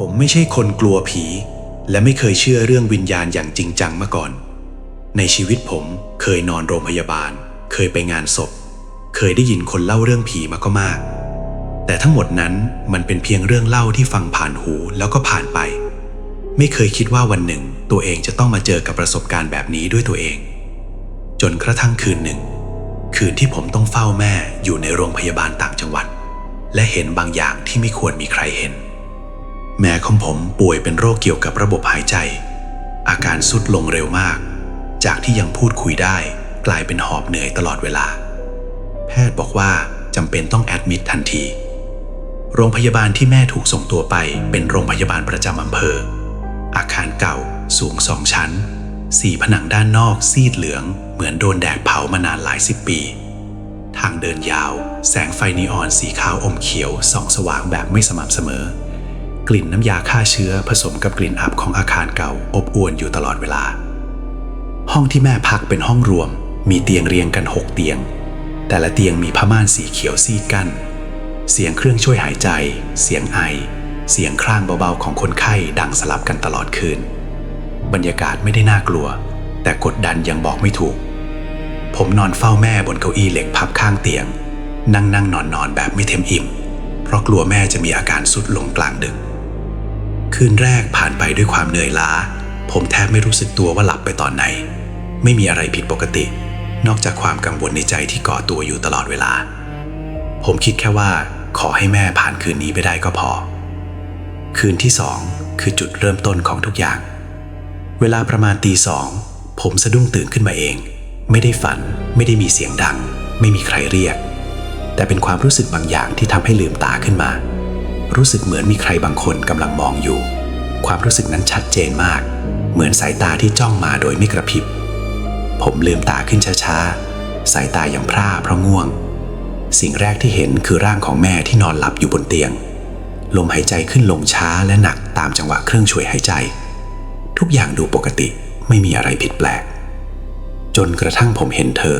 ผมไม่ใช่คนกลัวผี และไม่เคยเชื่อเรื่องวิญญาณอย่างจริงจังมาก่อน ในชีวิตผมเคยนอนโรงพยาบาล เคยไปงานศพ เคยได้ยินคนเล่าเรื่องผีมาก็มาก แต่ทั้งหมดนั้นมันเป็นเพียงเรื่องเล่าที่ฟังผ่านหูแล้วก็ผ่านไป ไม่เคยคิดว่าวันหนึ่งตัวเองจะต้องมาเจอกับประสบการณ์แบบนี้ด้วยตัวเอง จนกระทั่งคืนหนึ่ง คืนที่ผมต้องเฝ้าแม่อยู่ในโรงพยาบาลต่างจังหวัด และเห็นบางอย่างที่ไม่ควรมีใครเห็น แม่ของผมป่วยเป็นโรคเกี่ยวกับระบบหายใจ อาการสุดลงเร็วมาก จากที่ยังพูดคุยได้กลายเป็นหอบเหนื่อยตลอดเวลา แพทย์บอกว่าจำเป็นต้องแอดมิดทันที โรงพยาบาลที่แม่ถูกส่งตัวไปเป็นโรงพยาบาลประจำอำเภอ อาคารเก่าสูงสองชั้น สีผนังด้านนอกซีดเหลือง เหมือนโดนแดดเผามานานหลายสิบปี ทางเดินยาว แสงไฟนีออนสีขาวอมเขียวส่องสว่างแบบไม่สม่ำเสมอ กลิ่นน้ำยาฆ่าเชื้อผสมกับกลิ่นอับของอาคารเก่าอบอวนอยู่ตลอดเวลา ห้องที่แม่พักเป็นห้องรวม มีเตียงเรียงกันหกเตียง แต่ละเตียงมีผ้าม่านสีเขียวซีดกัน้นเสียงเครื่องช่วยหายใจ เสียงไอ เสียงคร่างเบาๆของคนไข้ดังสลับกันตลอดคืน บรรยากาศไม่ได้น่ากลัว แต่กดดันยังบอกไม่ถูก ผมนอนเฝ้าแม่บนเก้าอี้เหล็กพับข้างเตียง นั่งนั่งนอนนอนแบบไม่เต็มอิ่ม เพราะกลัวแม่จะมีอาการสุดลงกลางดึก คืนแรกผ่านไปด้วยความเหนื่อยล้า ผมแทบไม่รู้สึกตัวว่าหลับไปตอนไหน ไม่มีอะไรผิดปกติ นอกจากความกังวลในใจที่ก่อตัวอยู่ตลอดเวลา ผมคิดแค่ว่า ขอให้แม่ผ่านคืนนี้ไปได้ก็พอ คืนที่สองคือจุดเริ่มต้นของทุกอย่าง เวลาประมาณตีสองผมสะดุ้งตื่นขึ้นมาเอง ไม่ได้ฝัน ไม่ได้มีเสียงดัง ไม่มีใครเรียก แต่เป็นความรู้สึกบางอย่างที่ทำให้ลืมตาขึ้นมา รู้สึกเหมือนมีใครบางคนกำลังมองอยู่ ความรู้สึกนั้นชัดเจนมาก เหมือนสายตาที่จ้องมาโดยไม่กระพริบ ผมลืมตาขึ้นช้าๆ สายตายังพร่าเพราะง่วง สิ่งแรกที่เห็นคือร่างของแม่ที่นอนหลับอยู่บนเตียง ลมหายใจขึ้นลงช้าและหนักตามจังหวะเครื่องช่วยหายใจ ทุกอย่างดูปกติไม่มีอะไรผิดแปลก จนกระทั่งผมเห็นเธอ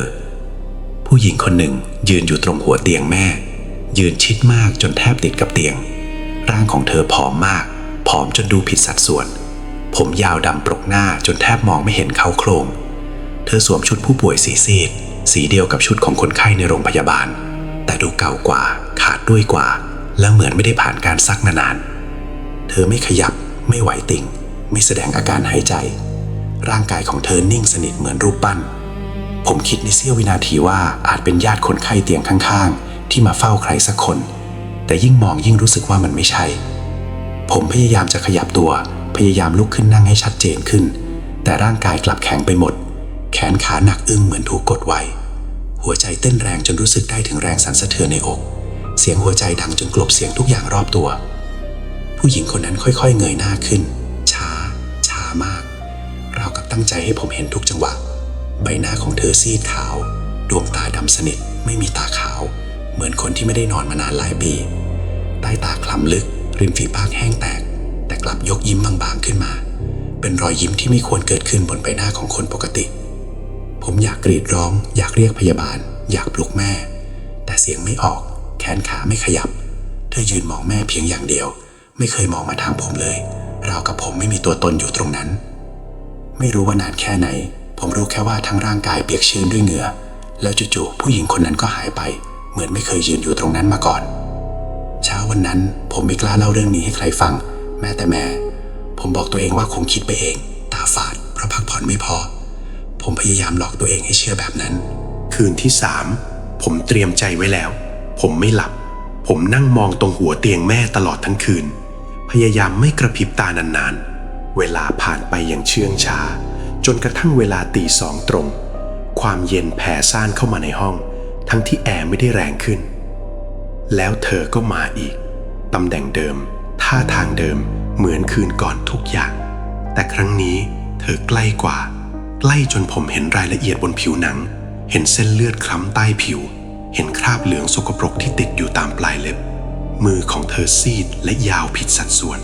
ผู้หญิงคนหนึ่งยืนอยู่ตรงหัวเตียงแม่ ยืนชิดมากจนแทบติดกับเตียง ร่างของเธอผอมมาก อมจนดูผิดสัดส่วน ผมยาวดำปรกหน้าจนแทบมองไม่เห็นเขาโครง เธอสวมชุดผู้ป่วยสีซีด สีเดียวกับชุดของคนไข้ในโรงพยาบาล แต่ดูเก่ากว่า ขาดด้วยกว่า และเหมือนไม่ได้ผ่านการซักนานๆเธอไม่ขยับ ไม่ไหวติ่ง ไม่แสดงอาการหายใจ ร่างกายของเธอนิ่งสนิทเหมือนรูปปั้น ผมคิดในเสี้ยววินาทีว่าอาจเป็นญาติคนไข้เตียงข้าง ๆ ที่มาเฝ้าใครสักคน แต่ยิ่งมองยิ่งรู้สึกว่ามันไม่ใช่ ผมพยายามจะขยับตัว พยายามลุกขึ้นนั่งให้ชัดเจนขึ้น แต่ร่างกายกลับแข็งไปหมด แขนขาหนักอึ้งเหมือนถูกกดไว้ หัวใจเต้นแรงจนรู้สึกได้ถึงแรงสั่นสะเทือนในอก เสียงหัวใจดังจนกลบเสียงทุกอย่างรอบตัว ผู้หญิงคนนั้นค่อยๆ เงยหน้าขึ้น ช้า ช้ามาก ราวกับตั้งใจให้ผมเห็นทุกจังหวะ ใบหน้าของเธอซีดขาว ดวงตาดำสนิท ไม่มีตาขาว เหมือนคนที่ไม่ได้นอนมานานหลายปี ใต้ตาคล้ำลึก ริมฝีปากแห้งแตก แต่กลับยกยิ้มบางๆขึ้นมา เป็นรอยยิ้มที่ไม่ควรเกิดขึ้นบนใบหน้าของคนปกติ ผมอยากกรีดร้อง อยากเรียกพยาบาล อยากปลุกแม่ แต่เสียงไม่ออก แขนขาไม่ขยับ เธอยืนมองแม่เพียงอย่างเดียว ไม่เคยมองมาทางผมเลยราวกับผมไม่มีตัวตนอยู่ตรงนั้น ไม่รู้ว่านานแค่ไหน ผมรู้แค่ว่าทั้งร่างกายเปียกชื้นด้วยเหงื่อ แล้วจู่ๆผู้หญิงคนนั้นก็หายไป เหมือนไม่เคยยืนอยู่ตรงนั้นมาก่อน เช้าวันนั้นผมไม่กล้าเล่าเรื่องนี้ให้ใครฟัง แม้แต่แม่ ผมบอกตัวเองว่าคงคิดไปเอง ตาฝาดเพราะพักผ่อนไม่พอ ผมพยายามหลอกตัวเองให้เชื่อแบบนั้น คืนที่สามผมเตรียมใจไว้แล้ว ผมไม่หลับ ผมนั่งมองตรงหัวเตียงแม่ตลอดทั้งคืน พยายามไม่กระพริบตานานๆ เวลาผ่านไปอย่างเชื่องช้า จนกระทั่งเวลาตีสองตรง ความเย็นแผ่ซ่านเข้ามาในห้อง ทั้งที่แอร์ไม่ได้แรงขึ้น แล้วเธอก็มาอีก ตำแหน่งเดิม ท่าทางเดิม เหมือนคืนก่อนทุกอย่าง แต่ครั้งนี้เธอใกล้กว่า ใกล้จนผมเห็นรายละเอียดบนผิวหนัง เห็นเส้นเลือดคล้ำใต้ผิว เห็นคราบเหลืองสกปรกที่ติดอยู่ตามปลายเล็บ มือของเธอซีดและยาวผิดสัดส่วน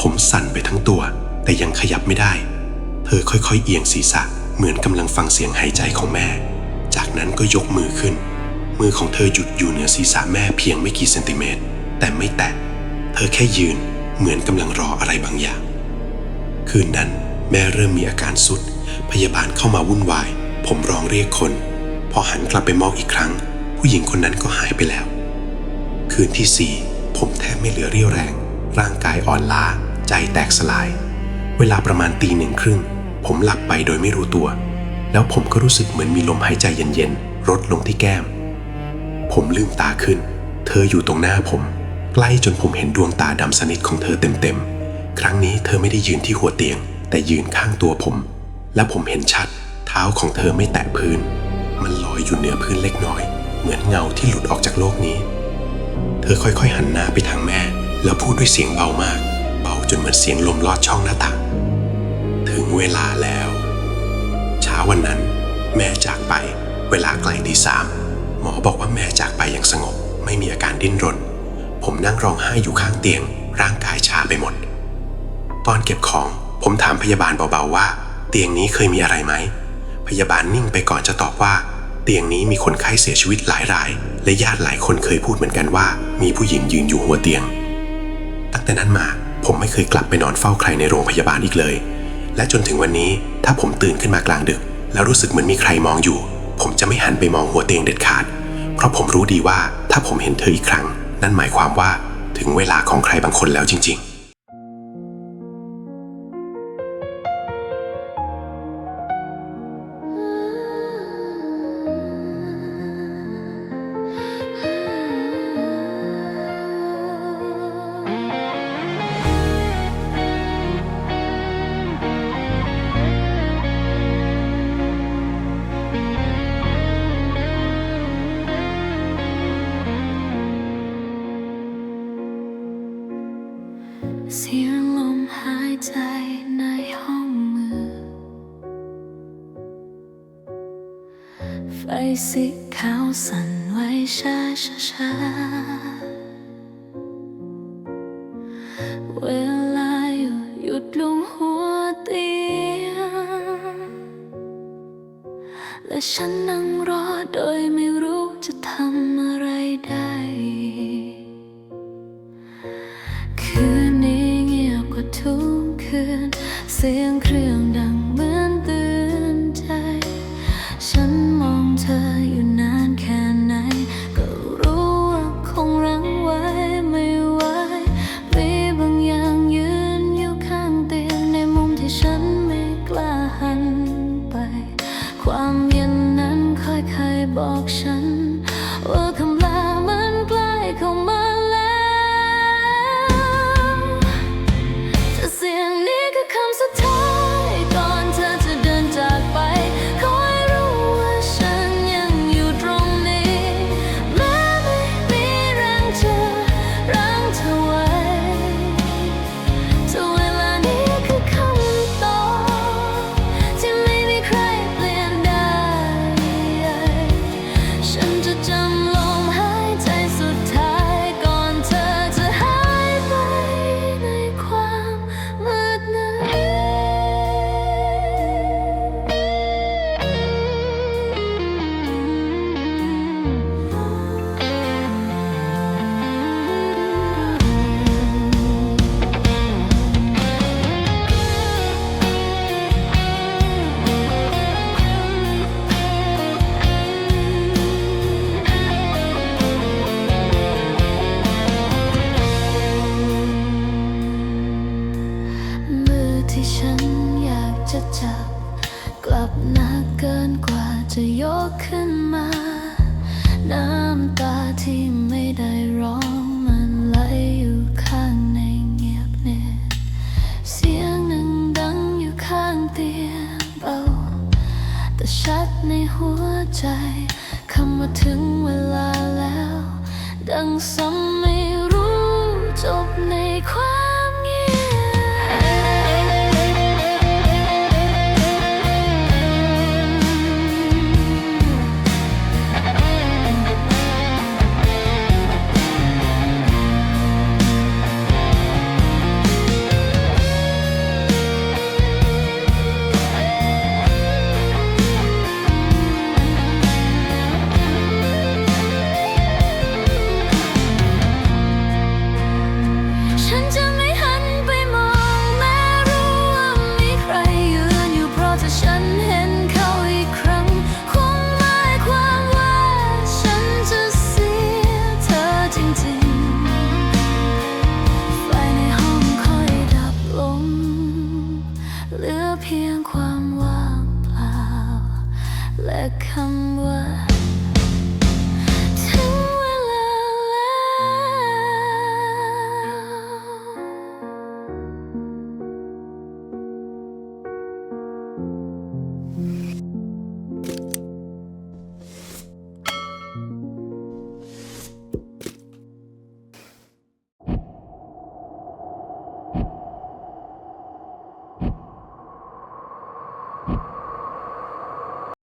ผมสั่นไปทั้งตัว แต่ยังขยับไม่ได้ เธอค่อยๆ เอียงศีรษะ เหมือนกำลังฟังเสียงหายใจของแม่ จากนั้นก็ยกมือขึ้น มือของเธอหยุดอยู่เหนือศีรษะแม่เพียงไม่กี่เซนติเมตร แต่ไม่แตะ เธอแค่ยืนเหมือนกำลังรออะไรบางอย่าง คืนนั้นแม่เริ่มมีอาการสุด พยาบาลเข้ามาวุ่นวาย ผมร้องเรียกคน พอหันกลับไปมองอีกครั้ง ผู้หญิงคนนั้นก็หายไปแล้ว คืนที่สี่ผมแทบไม่เหลือเรี่ยวแรง ร่างกายอ่อนล้า ใจแตกสลาย เวลาประมาณตีหนึ่งครึ่ง ผมหลับไปโดยไม่รู้ตัว แล้วผมก็รู้สึกเหมือนมีลมหายใจเย็นๆรดลงที่แก้ม ผมลืมตาขึ้น เธออยู่ตรงหน้าผม ใกล้จนผมเห็นดวงตาดำสนิทของเธอเต็มๆ ครั้งนี้เธอไม่ได้ยืนที่หัวเตียง แต่ยืนข้างตัวผม และผมเห็นชัด เท้าของเธอไม่แตะพื้น มันลอยอยู่เหนือพื้นเล็กน้อย เหมือนเงาที่หลุดออกจากโลกนี้ เธอค่อยๆหันหน้าไปทางแม่ แล้วพูดด้วยเสียงเบามาก เบาจนเหมือนเสียงลมลอดช่องหน้าต่าง ถึงเวลาแล้ว เช้าวันนั้น แม่จากไปเวลาใกล้ตีสาม หมอบอกว่าแม่จากไปอย่างสงบ ไม่มีอาการดิ้นรน ผมนั่งร้องไห้อยู่ข้างเตียง ร่างกายชาไปหมด ตอนเก็บของ ผมถามพยาบาลเบาๆว่า เตียงนี้เคยมีอะไรไหม พยาบาลนิ่งไปก่อนจะตอบว่า เตียงนี้มีคนไข้เสียชีวิตหลายราย และญาติหลายคนเคยพูดเหมือนกันว่า มีผู้หญิงยืนอยู่หัวเตียง ตั้งแต่นั้นมาผมไม่เคยกลับไปนอนเฝ้าใครในโรงพยาบาลอีกเลย และจนถึงวันนี้ถ้าผมตื่นขึ้นมากลางดึก แล้วรู้สึกเหมือนมีใครมองอยู่ ผมจะไม่หันไปมองหัวเตียงเด็ดขาด ราะผมรู้ดีว่าถ้าผมเห็นเธออีกครั้ง นั่นหมายความว่าถึงเวลาของใครบางคนแล้วจริง ไฟสีขาวสั่นไหวช้าช้าช้าเวลาอยู่หยุดลงหัวเตียง และฉันนั่งรอโดยไม่รู้จะทำอะไรได้ คืนนี้เงียบกว่าทุกคืน เสียงเครื่ น้ำตาที่ไม่ได้ร้องมันไหลอยู่ข้างในเงียบเนบเสียงหนึ่งดังอยู่ข้างเตียงเบาแต่ชัดในหัวใจคำว่าถึงเวลาแล้ว ดังซ้ำไม่รู้จบในความ